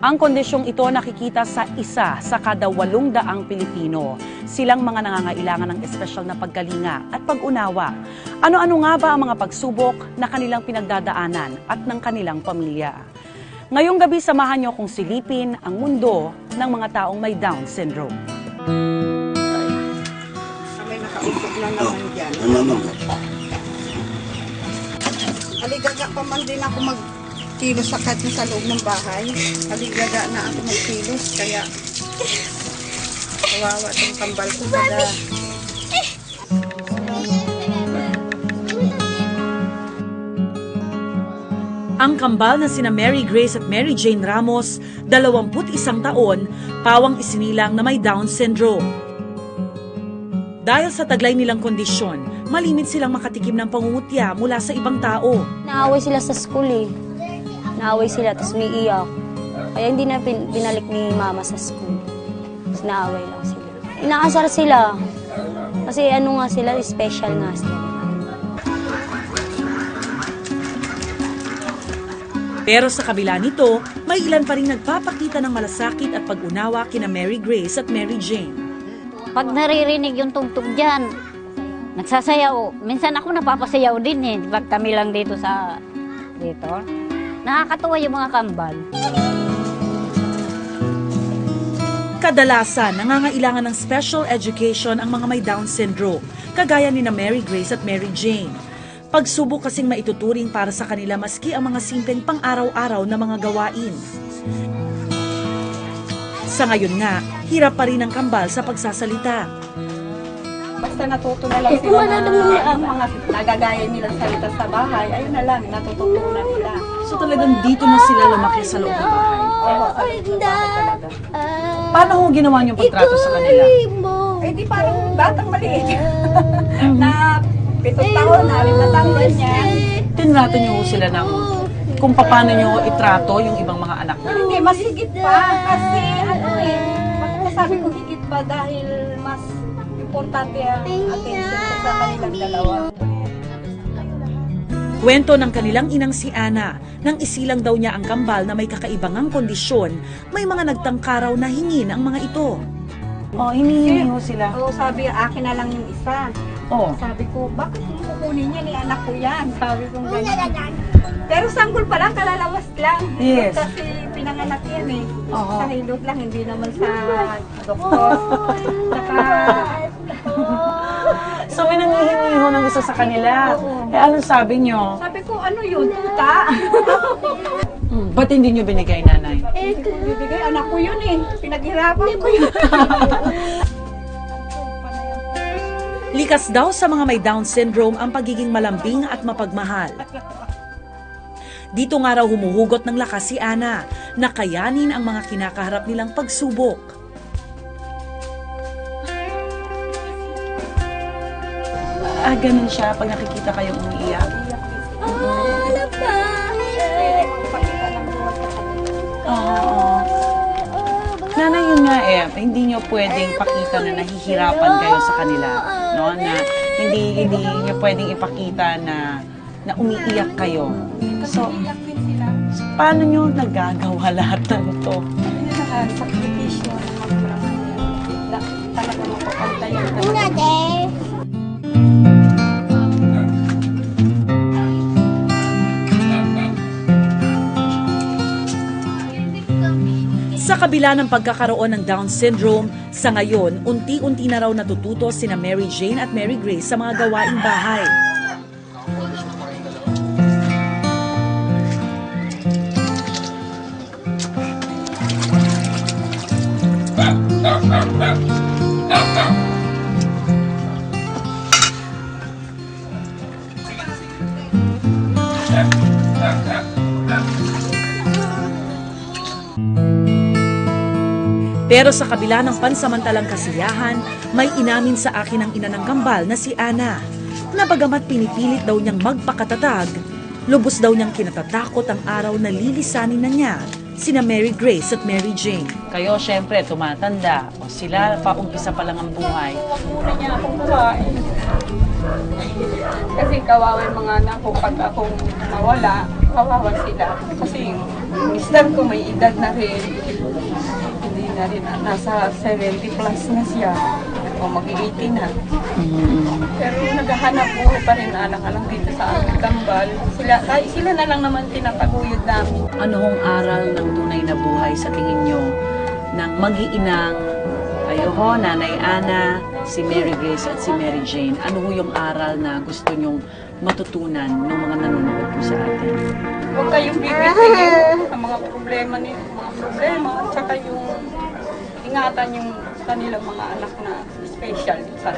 Ang kondisyong ito nakikita sa isa sa kada walong daang Pilipino. Silang mga nangangailangan ng espesyal na pagkalinga at pag-unawa. Ano-ano nga ba ang mga pagsubok na kanilang pinagdadaanan at ng kanilang pamilya? Ngayong gabi, samahan niyo kong silipin ang mundo ng mga taong may Down syndrome. May nakausap na naman dyan. Aligaga pa man din ako magkilos sa kahit sa loob ng bahay. Aligaga na ako magkilos. Kaya kawawa itong kambal ko kada. Ang kambal na sina Mary Grace at Mary Jane Ramos, 21 taon, pawang isinilang na may Down syndrome. Dahil sa taglay nilang kondisyon, malimit silang makatikim ng pangungutya mula sa ibang tao. Naaway sila sa school eh. Naaway sila, tapos may iyak. Kaya hindi na pin- binalik ni mama sa school. Tapos naaway lang sila. Inaasar sila. Kasi ano nga sila, special nga sila. Pero sa kabila nito, may ilan pa rin nagpapakita ng malasakit at pag-unawa kina Mary Grace at Mary Jane. Pag naririnig yung tugtog dyan, nagsasayaw. Minsan ako napapasayaw din eh. Pag kami lang dito sa dito. Nakakatuwa yung mga kambal. Kadalasan, nangangailangan ng special education ang mga may Down syndrome, kagaya ni na Mary Grace at Mary Jane. Pagsubok kasing maituturing para sa kanila maski ang mga simpleng pang-araw-araw na mga gawain. Sa ngayon nga, hirap pa rin ang kambal sa pagsasalita. Basta natuto na lang sila na ang mga nagagaya nilang salita sa bahay. Ayun na lang, natututunan nila. So talagang dito na sila lumaki sa loob ng bahay. Oo, sa loob ng bahay talaga. Paano ho ginawa niyong pagtrato sa kanila? Eh di parang batang maliit. na pitong taon, alim na taon ganyan. Tinrato niyo ho sila ng kung paano niyo itrato yung ibang mga anak niyo. Hindi, mas higit pa. Kasi ano eh, masabi ko higit pa dahil mas importante ang attention ko sa kanilang dalawa. Kwento ng kanilang inang si Ana, nang isilang daw niya ang kambal na may kakaibangang kondisyon, may mga nagtangkaraw na hingin ang mga ito. Oh, hinihingi ho sila. Oo, sabi, akin na lang yung isa. Oh. Sabi ko, bakit mo kukunin niya ni anak ko yan? Sabi ko ganyan. Pero sanggol pa lang, kalalawas lang. Yes. Kasi pinanganak yan eh. Oo. Sa hilot lang, hindi naman sa doktor. Saka, So may nangihingi ho ng isa sa kanila. Eh anong sabi niyo? sabi ko, ano yun, tuta? Hmm, ba't hindi niyo binigay nanay? eh, bibigay, anak ko yun eh. Pinaghirapan ko yun. Likas daw sa mga may Down syndrome ang pagiging malambing at mapagmahal. Dito nga raw humuhugot ng lakas si Ana na kayanin ang mga kinakaharap nilang pagsubok. Ah, ganun siya pag nakikita kayong umiiyak. Buhat sa kanila. Oo. Nanay, yun nga eh, hindi nyo pwedeng pakita na nahihirapan kayo sa kanila. No? Na hindi, hindi nyo pwedeng ipakita na, na umiiyak kayo. So, so paano nyo nagagawa lahat ng to? Kailangan, sakripisyo ng mga talaga mapapantayan talaga. Sa kabila ng pagkakaroon ng Down syndrome, sa ngayon, unti-unti na raw natututo sina Mary Jane at Mary Grace sa mga gawaing bahay. Pero sa kabila ng pansamantalang kasiyahan, may inamin sa akin ang ina ng kambal na si Ana. Na bagamat pinipilit daw niyang magpakatatag, lubos daw niyang kinatatakot ang araw na lilisanin na niya sina Mary Grace at Mary Jane. Kayo, syempre, tumatanda. O sila, paumpisa pa lang ang buhay. Muna niya akong buhain. Kasi kawawa yung mga anak ko pag akong mawala, kawawa sila. Kasi mister ko may edad na rin. Hindi na rin, nasa 70 plus na siya. O mag-80 na. Pero naghahanap buhay pa rin anak-anak dito sa aming kambal. Sila, ay, sila na lang naman tinataguyod namin. Ano hong aral ng tunay na buhay sa tingin nyo ng mag-iinang kayo ho, Nanay Ana, si Mary Grace at si Mary Jane? Ano ho yung aral na gusto nyong matutunan ng mga nanonood po sa atin? Huwag kayong bibigyan sa mga problema ni mga problema at saka yung ingatan yung kanilang mga anak na special sa